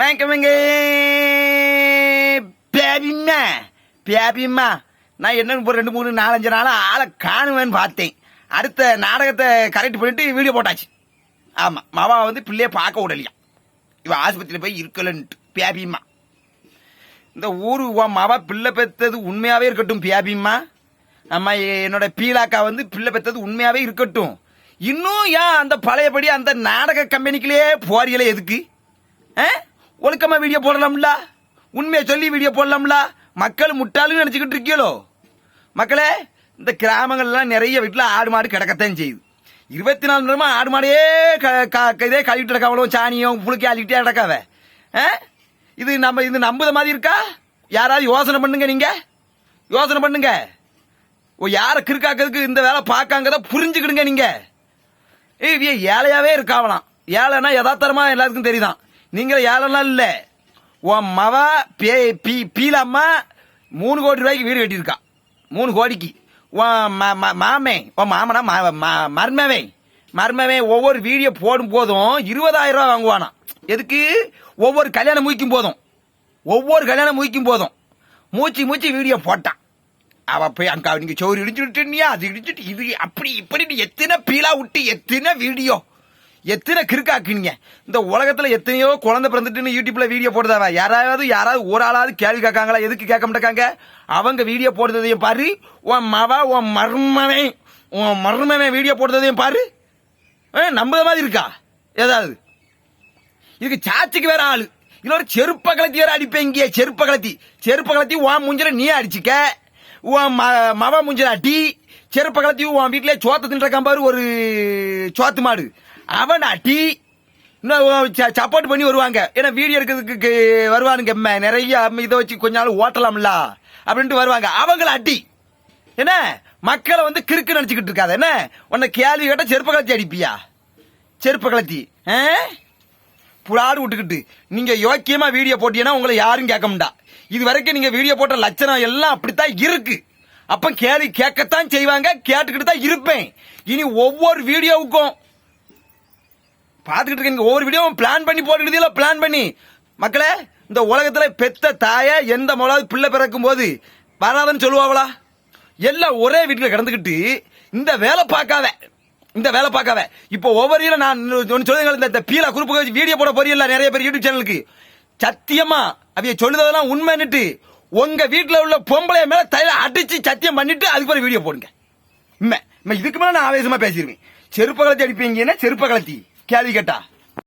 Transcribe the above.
வாங்கிக்கோங்க பேபிம்மா பேபிம்மா நான் என்னன்னு இப்போ ரெண்டு மூணு நாலஞ்சு நாளாக ஆளை காணுவேன்னு பார்த்தேன். அடுத்த நாடகத்தை கரெக்ட் பண்ணிட்டு வீடியோ போட்டாச்சு. ஆமாம் மாவா வந்து பிள்ளைய பார்க்க விடலையா? இவ ஆஸ்பத்திரியில் போய் இருக்கலன்ட்டு பேபிம்மா இந்த ஊரு உன் மாவா பிள்ளை பெத்தது உண்மையாகவே இருக்கட்டும் பியாபிம்மா நம்ம என்னோட பீலாக்கா வந்து பிள்ளை பெத்தது உண்மையாகவே இருக்கட்டும். இன்னும் ஏன் அந்த பழையபடி அந்த நாடக கம்பெனிக்குள்ளேயே போறீங்களே எதுக்கு? ஆ? ஒழுக்கமா வீடியோ போடலாம்ல? உண்மையை சொல்லி வீடியோ போடலாம்ல? மக்கள் முட்டாளுன்னு நினைச்சுக்கிட்டு இருக்கீங்களோ மக்களே இந்த கிராமங்கள்லாம் நிறைய வீட்டில் ஆடு மாடு கிடக்கத்தான் செய்யுது. இருபத்தி நாலு நேரமாக ஆடு மாடையே க- க- இதே கழுவிட்டு இருக்காவளோ சாணியும் புழுக்கி அள்ளிக்கிட்டே கிடக்காவ. இது நம்ம இது நம்புத மாதிரி இருக்கா? யாராவது யோசனை பண்ணுங்க நீங்க. யோசனை பண்ணுங்க. ஓ யாரை கிறுக்காக்கிறதுக்கு இந்த வேலை பார்க்காங்கதான் புரிஞ்சுக்கிடுங்க நீங்க. ஏய் ஏழையாவே இருக்காவலாம். ஏழைனா யதார்த்தமா எல்லாத்துக்கும் தெரியுதான். நீங்கள் ஏழைலாம் இல்லை உன் மவ பே பீ பீலம்மா மூணு கோடி ரூபாய்க்கு வீடு கட்டியிருக்கா. மூணு கோடிக்கு. உன் ம- மாமே உன் மாமனா மர்மவே. ம- ஒவ்வொரு வீடியோ போடும் போதும் இருபதாயிரம் ரூபா வாங்குவானா எதுக்கு? ஒவ்வொரு கல்யாணம் மூய்க்கும் போதும். ஒவ்வொரு கல்யாணம் மூய்க்கும் போதும். மூச்சு மூச்சு வீடியோ போட்டான். அவ போய் அங்க நீங்க சோறு இடிச்சுட்டு அது இடிச்சுட்டு இது அப்படி இப்படி எத்தனை பீலா விட்டு எத்தனை வீடியோ? எத்தனை கிறுக்காக்குனீங்க? இந்த உலகத்துல எத்தனையோ குழந்தை பிறந்துட்டுன்னு யூடியூப்ல வீடியோ போடுதாவ யாராவது யாராவது ஒரு ஆளாவது கேள்வி கேட்காங்களா? எதுக்கு கேட்க மாட்டேக்காங்க அவங்க வீடியோ போடுறதையும் பாரு. உன் மவ உன் மர்மவன் உன் மர்மவன் வீடியோ போடுறதையும் பாரு. ஆ, நம்புற மாதிரி இருக்கா? ஏதாவது? இதுக்கு சாச்சிக்கு வேற ஆளு. இன்னொரு செருப்ப கலத்தி வேற அடிப்பேங்க செருப்ப கலத்தி செருப்ப கலத்தி உன் முஞ்சல நீ அடிச்சுக்க. உன் ம- மவ முஞ்சல அடி. செருப்ப கலத்தி உன் வீட்டிலே சோத்த தின்ற பாரு ஒரு சோத்து மாடு. அவன் அடி. சப்போர்ட் பண்ணி வருவாங்க. ஏன்னா வீடியோ எடுக்கிறதுக்கு வருவானுங்க. நிறைய இதை வச்சு கொஞ்ச நாள் ஓட்டலாம்ல. அப்படின்ட்டு வருவாங்க. அவங்கள அடி. என்ன? மக்களை வந்து கிறுக்கு நினைச்சுக்கிட்டு இருக்காத. என்ன? உன்னை கேள்வி கேட்டா செருப்ப கலத்தி அடிப்பியா? செருப்ப கலத்தி ஆ? புலாடு விட்டுக்கிட்டு. நீங்க யோக்கியமா வீடியோ போட்டீங்கன்னா உங்களை யாரும் கேட்க முடியா இது வரைக்கும் நீங்க வீடியோ போட்ட லட்சணம் எல்லாம் அப்படித்தான் இருக்கு. அப்ப கேள்வி கேட்கத்தான் செய்வாங்க. கேட்டுக்கிட்டு தான் இருப்பேன். இனி ஒவ்வொரு வீடியோவுக்கும் பார்த்துக்கிட்டு இருக்கீங்க ஒவ்வொரு வீடியோவும் பிளான் பண்ணி போட்டுக்கிட்டீங்களா பிளான் பண்ணி. மக்களே இந்த உலகத்துல பெத்த தாய எந்த மொழாவது பிள்ளை பிறக்கும் போது வராதன்னு சொல்லுவாங்களா எல்லாம் ஒரே வீட்டுல கிடந்துக்கிட்டு இந்த வேலை பார்க்காத இந்த வேலை பார்க்காத. இப்போ ஒவ்வொரு நான் ஒன்னு சொல்லுங்க இந்த- இந்த பீலா குரூப்புக்கு வச்சு வீடியோ போட போறீல்ல நிறைய பேர் யூடியூப் சேனலுக்கு சத்தியமா அவைய சொல்லுதெல்லாம் உண்மைன்னுட்டு உங்க வீட்டுல உள்ள பொம்பளைய மேல தைல அடிச்சு சத்தியம் பண்ணிட்டு அதுக்கு ஒரு வீடியோ போடுங்க. இம்மை இம்ம இதுக்கு மேல நான் ஆவேசமா பேசிடுவேன் செருப்ப கலத்தி அடிப்பீங்கன்னா செருப்ப கலத்தி கேள்வி கேட்டா